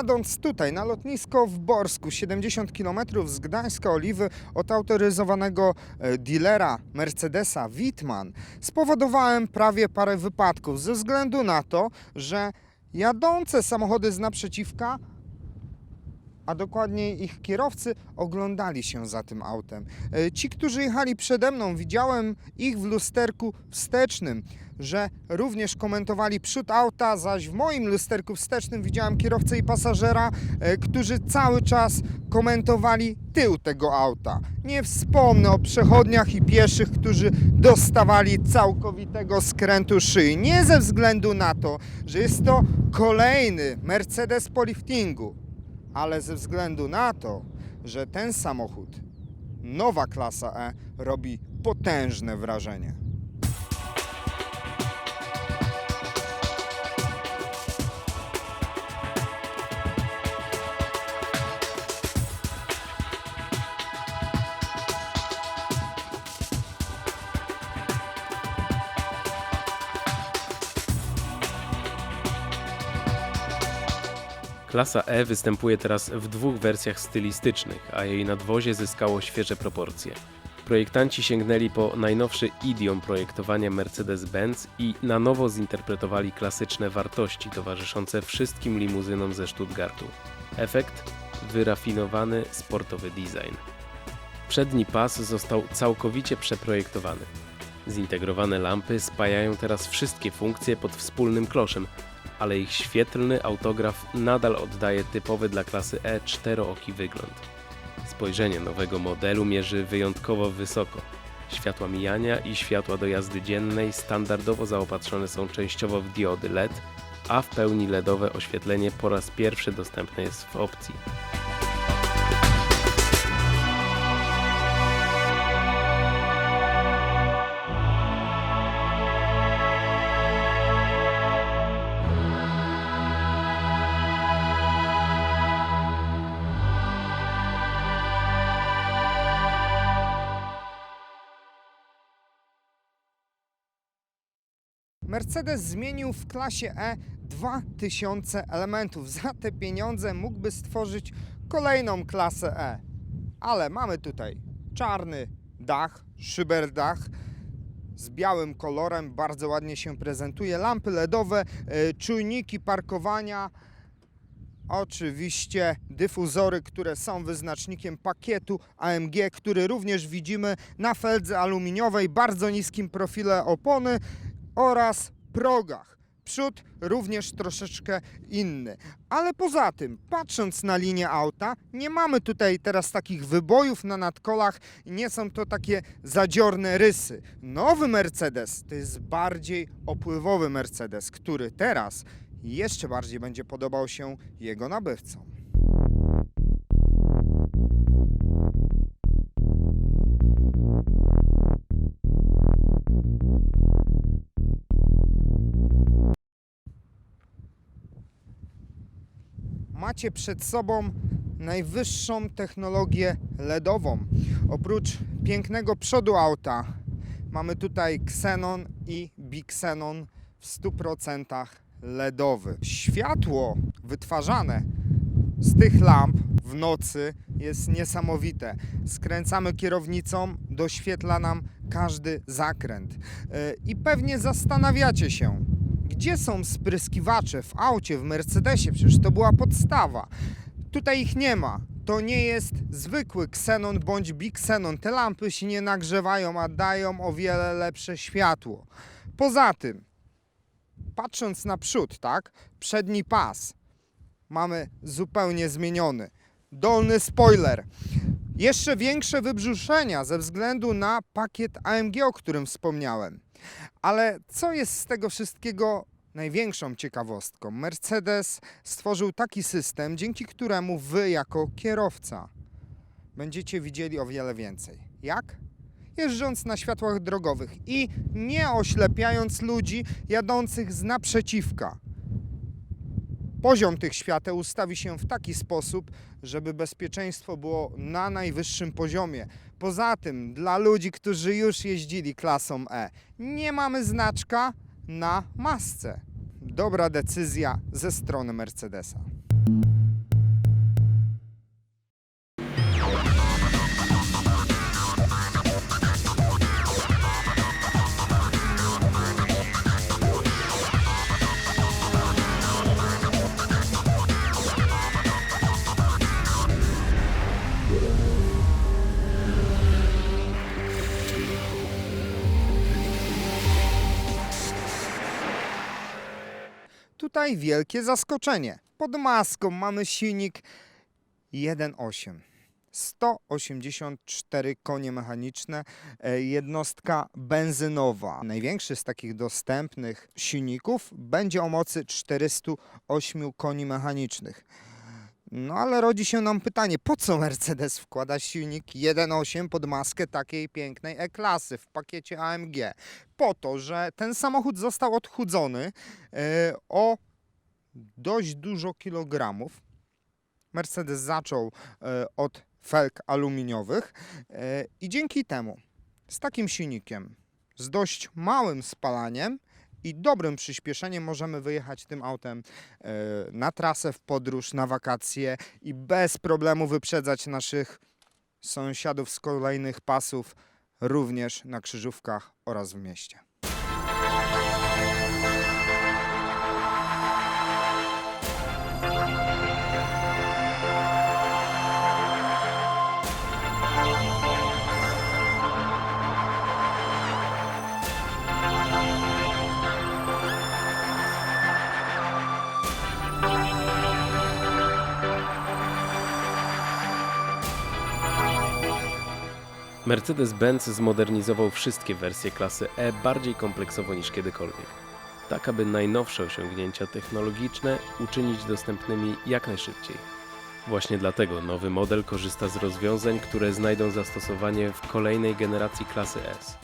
Jadąc tutaj na lotnisko w Borsku, 70 km z Gdańska Oliwy od autoryzowanego e, dealera Mercedesa Wittmann, spowodowałem prawie parę wypadków ze względu na to, że jadące samochody z naprzeciwka a dokładniej ich kierowcy oglądali się za tym autem. E, Ci, którzy jechali przede mną, widziałem ich w lusterku wstecznym, że również komentowali przód auta, zaś w moim lusterku wstecznym widziałem kierowcę i pasażera, e, którzy cały czas komentowali tył tego auta. Nie wspomnę o przechodniach i pieszych, którzy dostawali całkowitego skrętu szyi. Nie ze względu na to, że jest to kolejny Mercedes po liftingu, ale ze względu na to, że ten samochód, nowa klasa E, robi potężne wrażenie. Klasa E występuje teraz w dwóch wersjach stylistycznych, a jej nadwozie zyskało świeże proporcje. Projektanci sięgnęli po najnowszy idiom projektowania Mercedes-Benz i na nowo zinterpretowali klasyczne wartości towarzyszące wszystkim limuzynom ze Stuttgartu. Efekt? Wyrafinowany, sportowy design. Przedni pas został całkowicie przeprojektowany. Zintegrowane lampy spajają teraz wszystkie funkcje pod wspólnym kloszem, ale ich świetlny autograf nadal oddaje typowy dla klasy E czterooki wygląd. Spojrzenie nowego modelu mierzy wyjątkowo wysoko. Światła mijania i światła do jazdy dziennej standardowo zaopatrzone są częściowo w diody LED, a w pełni LEDowe oświetlenie po raz pierwszy dostępne jest w opcji. Mercedes zmienił w klasie E 2000 elementów. Za te pieniądze mógłby stworzyć kolejną klasę E. Ale mamy tutaj czarny dach, szyberdach. Z białym kolorem, bardzo ładnie się prezentuje, lampy LEDowe, e, czujniki parkowania, oczywiście dyfuzory, które są wyznacznikiem pakietu AMG, który również widzimy na feldze aluminiowej, bardzo niskim profile opony oraz progach. Przód również troszeczkę inny. Ale poza tym, patrząc na linię auta, nie mamy tutaj teraz takich wybojów na nadkolach, nie są to takie zadziorne rysy. Nowy Mercedes to jest bardziej opływowy Mercedes, który teraz jeszcze bardziej będzie podobał się jego nabywcom. Macie przed sobą najwyższą technologię LEDową. Oprócz pięknego przodu auta mamy tutaj Xenon i Bixenon w 100% LEDowy. Światło wytwarzane z tych lamp w nocy jest niesamowite. Skręcamy kierownicą, doświetla nam każdy zakręt. Yy, I pewnie zastanawiacie się, gdzie są spryskiwacze w aucie, w Mercedesie? Przecież to była podstawa. Tutaj ich nie ma. To nie jest zwykły Xenon bądź Big Xenon. Te lampy się nie nagrzewają, a dają o wiele lepsze światło. Poza tym, patrząc na przód, tak? Przedni pas mamy zupełnie zmieniony. Dolny spoiler. Jeszcze większe wybrzuszenia ze względu na pakiet AMG, o którym wspomniałem. Ale co jest z tego wszystkiego największą ciekawostką? Mercedes stworzył taki system, dzięki któremu wy, jako kierowca, będziecie widzieli o wiele więcej. Jak? Jeżdżąc na światłach drogowych i nie oślepiając ludzi jadących z naprzeciwka. Poziom tych świateł ustawi się w taki sposób, żeby bezpieczeństwo było na najwyższym poziomie. Poza tym, dla ludzi, którzy już jeździli klasą E, nie mamy znaczka na masce. Dobra decyzja ze strony Mercedesa. Tutaj wielkie zaskoczenie. Pod maską mamy silnik 1.8. 184 konie mechaniczne, e, jednostka benzynowa. Największy z takich dostępnych silników będzie o mocy 408 koni mechanicznych. No ale rodzi się nam pytanie, po co Mercedes wkłada silnik 1.8 pod maskę takiej pięknej E-klasy w pakiecie AMG? Po to, że ten samochód został odchudzony e, o dość dużo kilogramów. Mercedes zaczął e, od felg aluminiowych e, i dzięki temu z takim silnikiem, z dość małym spalaniem i dobrym przyspieszeniem możemy wyjechać tym autem e, na trasę, w podróż, na wakacje i bez problemu wyprzedzać naszych sąsiadów z kolejnych pasów, również na krzyżówkach oraz w mieście. Mercedes-Benz zmodernizował wszystkie wersje klasy E bardziej kompleksowo niż kiedykolwiek, tak aby najnowsze osiągnięcia technologiczne uczynić dostępnymi jak najszybciej. Właśnie dlatego nowy model korzysta z rozwiązań, które znajdą zastosowanie w kolejnej generacji klasy S.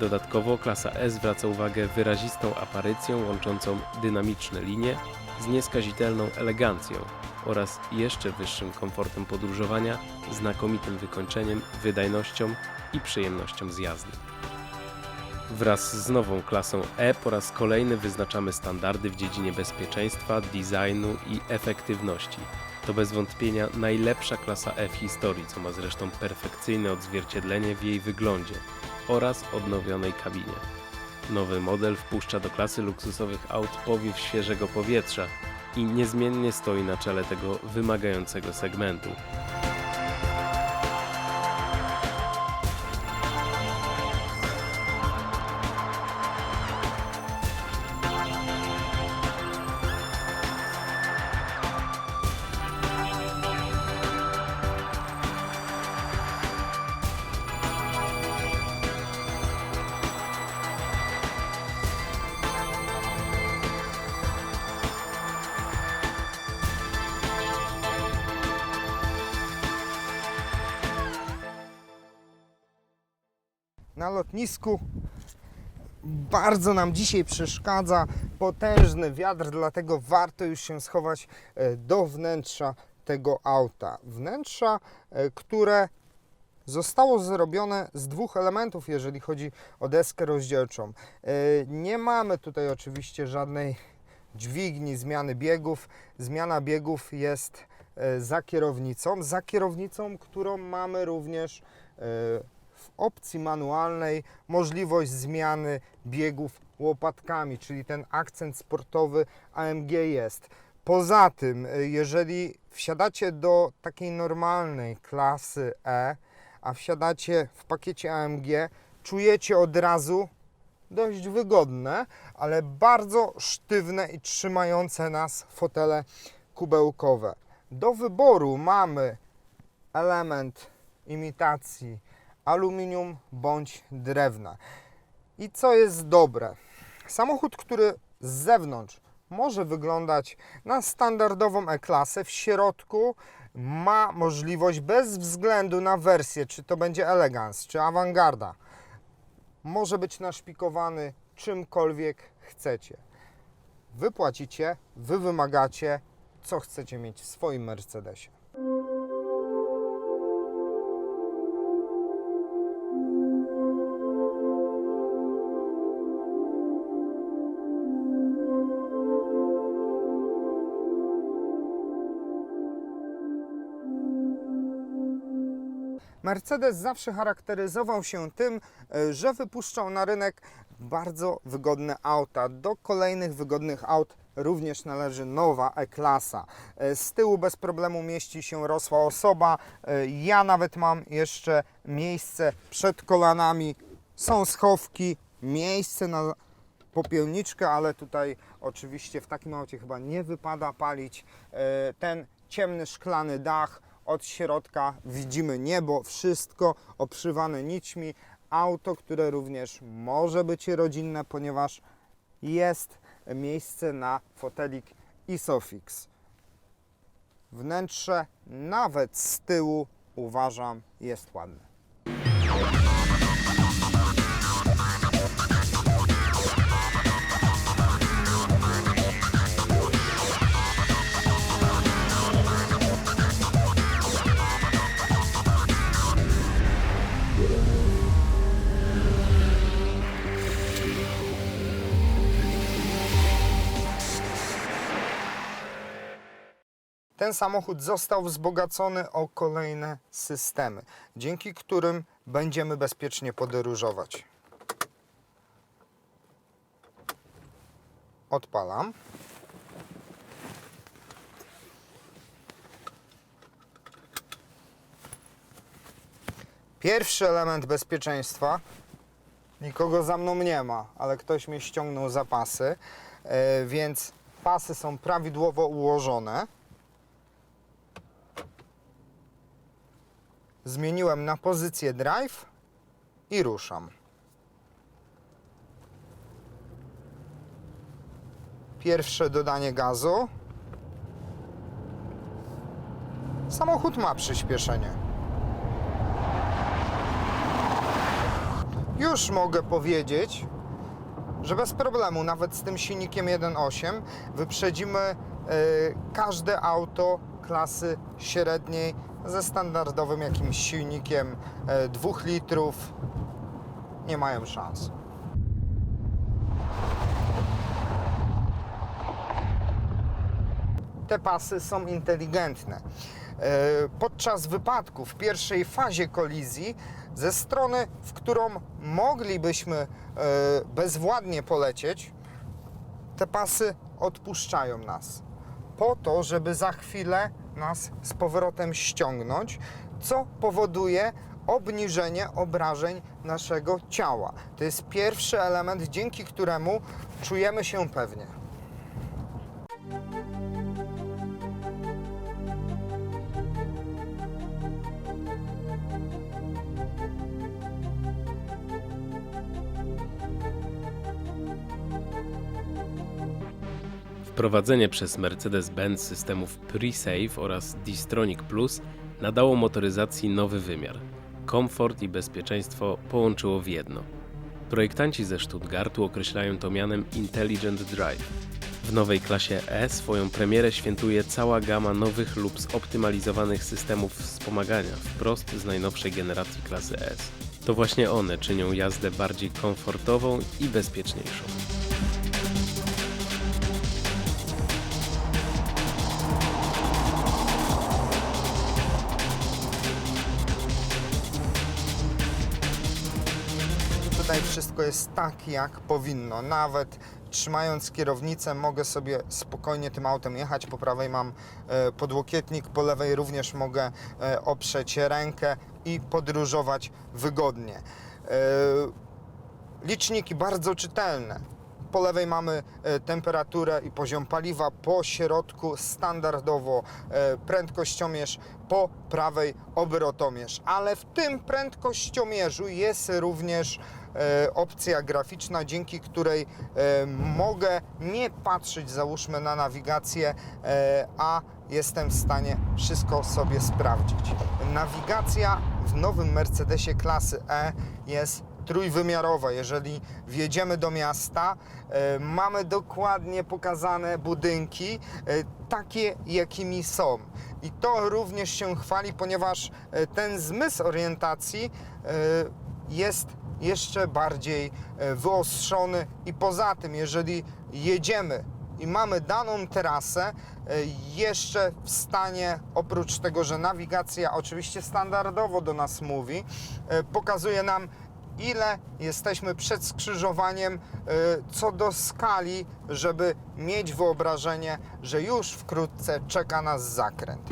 Dodatkowo klasa S zwraca uwagę wyrazistą aparycją łączącą dynamiczne linie z nieskazitelną elegancją oraz jeszcze wyższym komfortem podróżowania, znakomitym wykończeniem, wydajnością i przyjemnością z jazdy. Wraz z nową klasą E po raz kolejny wyznaczamy standardy w dziedzinie bezpieczeństwa, designu i efektywności. To bez wątpienia najlepsza klasa E w historii, co ma zresztą perfekcyjne odzwierciedlenie w jej wyglądzie oraz odnowionej kabinie. Nowy model wpuszcza do klasy luksusowych aut powiew świeżego powietrza i niezmiennie stoi na czele tego wymagającego segmentu. Na lotnisku. Bardzo nam dzisiaj przeszkadza potężny wiatr, dlatego warto już się schować e, do wnętrza tego auta. Wnętrza, e, które zostało zrobione z dwóch elementów, jeżeli chodzi o deskę rozdzielczą. E, Nie mamy tutaj oczywiście żadnej dźwigni zmiany biegów. Zmiana biegów jest za kierownicą, za kierownicą, którą mamy również opcji manualnej możliwość zmiany biegów łopatkami, czyli ten akcent sportowy AMG jest. Poza tym, jeżeli wsiadacie do takiej normalnej klasy E, a wsiadacie w pakiecie AMG, czujecie od razu dość wygodne, ale bardzo sztywne i trzymające nas fotele kubełkowe. Do wyboru mamy element imitacji aluminium bądź drewna. I co jest dobre? Samochód, który z zewnątrz może wyglądać na standardową E-klasę, w środku ma możliwość bez względu na wersję, czy to będzie Elegance, czy Avangarda, może być naszpikowany czymkolwiek chcecie. Wy płacicie, wy wymagacie, co chcecie mieć w swoim Mercedesie. Mercedes zawsze charakteryzował się tym, e, że wypuszczał na rynek bardzo wygodne auta. Do kolejnych wygodnych aut również należy nowa E-klasa. E, Z tyłu bez problemu mieści się rosła osoba. E, Ja nawet mam jeszcze miejsce przed kolanami. Są schowki, miejsce na popielniczkę, ale tutaj oczywiście w takim aucie chyba nie wypada palić. Ten ciemny szklany dach, od środka widzimy niebo, wszystko obszywane nićmi. Auto, które również może być rodzinne, ponieważ jest miejsce na fotelik Isofix. Wnętrze nawet z tyłu uważam jest ładne. Ten samochód został wzbogacony o kolejne systemy, dzięki którym będziemy bezpiecznie podróżować. Odpalam. Pierwszy element bezpieczeństwa. Nikogo za mną nie ma, ale ktoś mnie ściągnął za pasy, e, więc pasy są prawidłowo ułożone. Zmieniłem na pozycję drive i ruszam. Pierwsze dodanie gazu. Samochód ma przyspieszenie. Już mogę powiedzieć, że bez problemu, nawet z tym silnikiem 1.8, wyprzedzimy e, każde auto klasy średniej ze standardowym jakimś silnikiem e, 2 litrów. Nie mają szans. Te pasy są inteligentne. E, Podczas wypadku, w pierwszej fazie kolizji, ze strony, w którą moglibyśmy e, bezwładnie polecieć, te pasy odpuszczają nas. Po to, żeby za chwilę nas z powrotem ściągnąć, co powoduje obniżenie obrażeń naszego ciała. To jest pierwszy element, dzięki któremu czujemy się pewnie. Wprowadzenie przez Mercedes-Benz systemów Pre-Save oraz Distronic Plus nadało motoryzacji nowy wymiar. Komfort i bezpieczeństwo połączyło w jedno. Projektanci ze Stuttgartu określają to mianem Intelligent Drive. W nowej klasie E swoją premierę świętuje cała gama nowych lub zoptymalizowanych systemów wspomagania wprost z najnowszej generacji klasy S. To właśnie one czynią jazdę bardziej komfortową i bezpieczniejszą. Wszystko jest tak, jak powinno. Nawet trzymając kierownicę, mogę sobie spokojnie tym autem jechać. Po prawej mam e, podłokietnik, po lewej również mogę e, oprzeć rękę i podróżować wygodnie. E, Liczniki bardzo czytelne. Po lewej mamy e, temperaturę i poziom paliwa, po środku standardowo e, prędkościomierz, po prawej obrotomierz. Ale w tym prędkościomierzu jest również e, opcja graficzna, dzięki której mogę nie patrzeć załóżmy na nawigację, a jestem w stanie wszystko sobie sprawdzić. Nawigacja w nowym Mercedesie klasy E jest trójwymiarowa. Jeżeli wjedziemy do miasta, e, mamy dokładnie pokazane budynki, e, takie jakimi są. I to również się chwali, ponieważ e, ten zmysł orientacji jest jeszcze bardziej wyostrzony i poza tym, jeżeli jedziemy i mamy daną trasę, jeszcze w stanie, oprócz tego, że nawigacja oczywiście standardowo do nas mówi, pokazuje nam ile jesteśmy przed skrzyżowaniem e, co do skali, żeby mieć wyobrażenie, że już wkrótce czeka nas zakręt.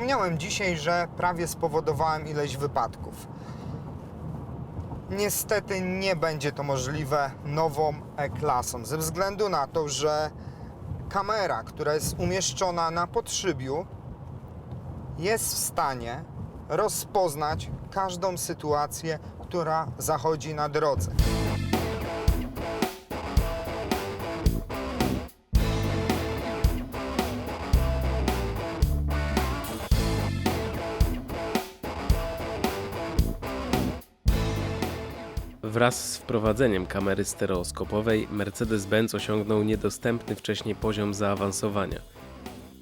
Wspomniałem dzisiaj, że prawie spowodowałem ileś wypadków. Niestety nie będzie to możliwe nową E-klasą, ze względu na to, że kamera, która jest umieszczona na podszybiu, jest w stanie rozpoznać każdą sytuację, która zachodzi na drodze. Wraz z wprowadzeniem kamery stereoskopowej Mercedes-Benz osiągnął niedostępny wcześniej poziom zaawansowania.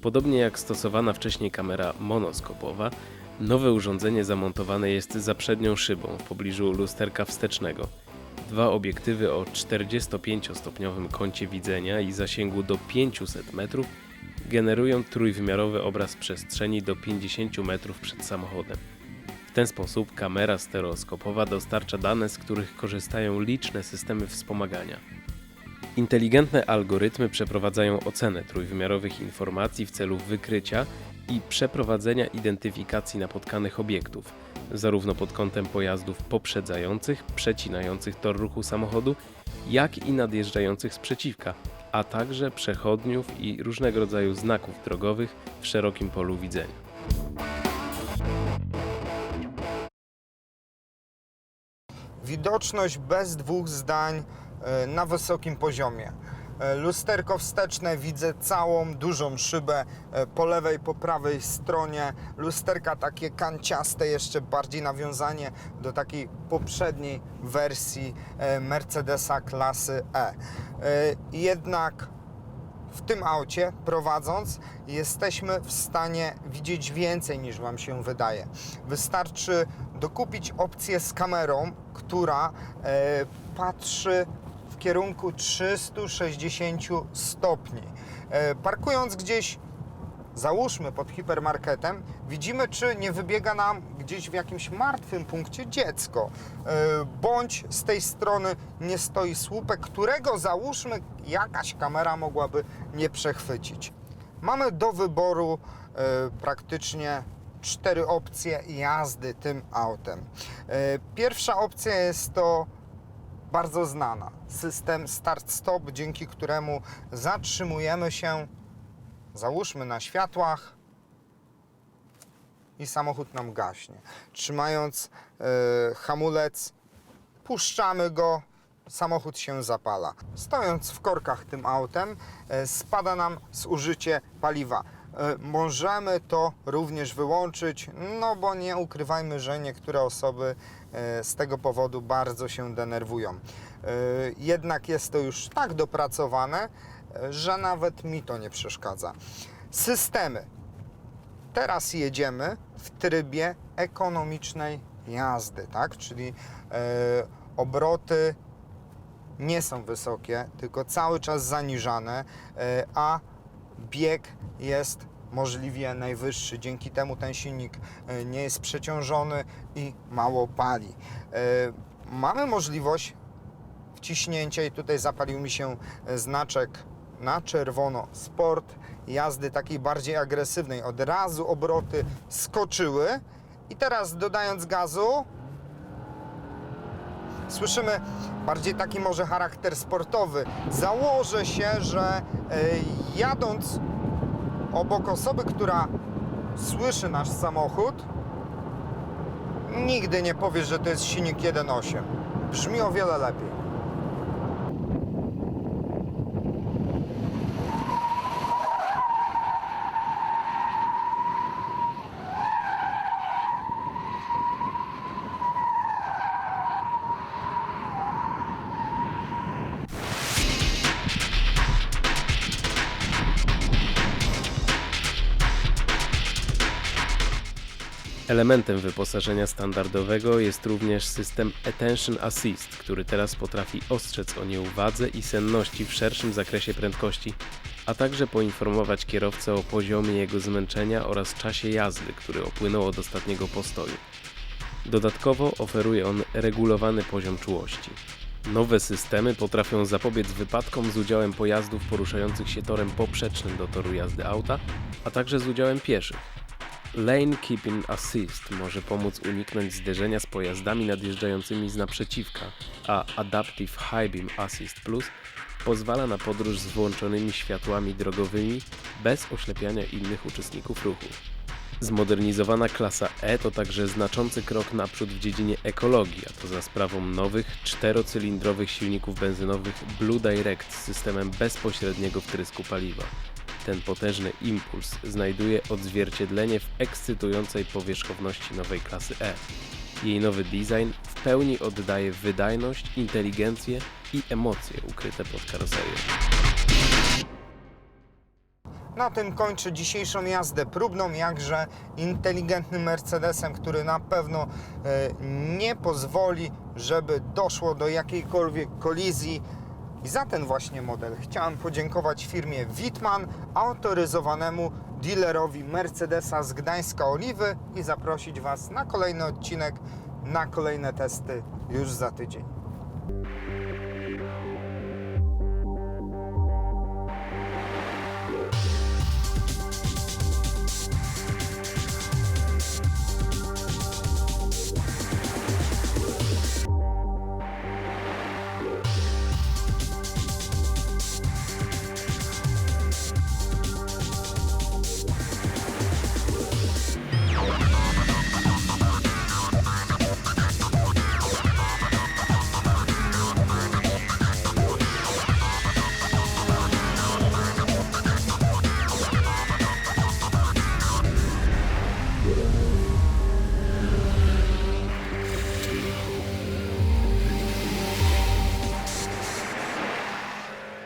Podobnie jak stosowana wcześniej kamera monoskopowa, nowe urządzenie zamontowane jest za przednią szybą w pobliżu lusterka wstecznego. Dwa obiektywy o 45-stopniowym kącie widzenia i zasięgu do 500 metrów generują trójwymiarowy obraz przestrzeni do 50 metrów przed samochodem. W ten sposób kamera stereoskopowa dostarcza dane, z których korzystają liczne systemy wspomagania. Inteligentne algorytmy przeprowadzają ocenę trójwymiarowych informacji w celu wykrycia i przeprowadzenia identyfikacji napotkanych obiektów, zarówno pod kątem pojazdów poprzedzających, przecinających tor ruchu samochodu, jak i nadjeżdżających z przeciwka, a także przechodniów i różnego rodzaju znaków drogowych w szerokim polu widzenia. Widoczność bez dwóch zdań e, na wysokim poziomie. E, Lusterko wsteczne widzę całą dużą szybę e, po lewej, po prawej stronie. Lusterka takie kanciaste, jeszcze bardziej nawiązanie do takiej poprzedniej wersji Mercedesa klasy. E, Jednak w tym aucie prowadząc jesteśmy w stanie widzieć więcej niż Wam się wydaje. Wystarczy dokupić opcję z kamerą, która e, patrzy w kierunku 360 stopni. E, parkując gdzieś załóżmy pod hipermarketem, widzimy, czy nie wybiega nam gdzieś w jakimś martwym punkcie dziecko, E, bądź z tej strony nie stoi słupek, którego załóżmy jakaś kamera mogłaby nie przechwycić. Mamy do wyboru e, praktycznie cztery opcje jazdy tym autem. E, Pierwsza opcja jest to bardzo znana. System start-stop, dzięki któremu zatrzymujemy się załóżmy na światłach i samochód nam gaśnie. Trzymając e, hamulec, puszczamy go, samochód się zapala. Stojąc w korkach tym autem, e, spada nam zużycie paliwa. E, Możemy to również wyłączyć, no bo nie ukrywajmy, że niektóre osoby z tego powodu bardzo się denerwują. Jednak jest to już tak dopracowane, że nawet mi to nie przeszkadza. Systemy. Teraz jedziemy w trybie ekonomicznej jazdy, tak? Czyli e, obroty nie są wysokie, tylko cały czas zaniżane, e, a bieg jest możliwie najwyższy. Dzięki temu ten silnik e, nie jest przeciążony i mało pali. Mamy możliwość wciśnięcia i tutaj zapalił mi się znaczek na czerwono sport jazdy takiej bardziej agresywnej. Od razu obroty skoczyły i teraz dodając gazu słyszymy bardziej taki może charakter sportowy. Założę się, że e, jadąc obok osoby, która słyszy nasz samochód, nigdy nie powiesz, że to jest silnik 1.8. Brzmi o wiele lepiej. Elementem wyposażenia standardowego jest również system Attention Assist, który teraz potrafi ostrzec o nieuwadze i senności w szerszym zakresie prędkości, a także poinformować kierowcę o poziomie jego zmęczenia oraz czasie jazdy, który opłynął od ostatniego postoju. Dodatkowo oferuje on regulowany poziom czułości. Nowe systemy potrafią zapobiec wypadkom z udziałem pojazdów poruszających się torem poprzecznym do toru jazdy auta, a także z udziałem pieszych. Lane Keeping Assist może pomóc uniknąć zderzenia z pojazdami nadjeżdżającymi z naprzeciwka, a Adaptive High Beam Assist Plus pozwala na podróż z włączonymi światłami drogowymi bez oślepiania innych uczestników ruchu. Zmodernizowana klasa E to także znaczący krok naprzód w dziedzinie ekologii, a to za sprawą nowych, czterocylindrowych silników benzynowych Blue Direct z systemem bezpośredniego wtrysku paliwa. Ten potężny impuls znajduje odzwierciedlenie w ekscytującej powierzchowności nowej klasy E. Jej nowy design w pełni oddaje wydajność, inteligencję i emocje ukryte pod karoserią. Na tym kończę dzisiejszą jazdę próbną, jakże inteligentnym Mercedesem, który na pewno e, nie pozwoli, żeby doszło do jakiejkolwiek kolizji. I za ten właśnie model chciałem podziękować firmie Wittmann, autoryzowanemu dealerowi Mercedesa z Gdańska Oliwy i zaprosić Was na kolejny odcinek, na kolejne testy już za tydzień.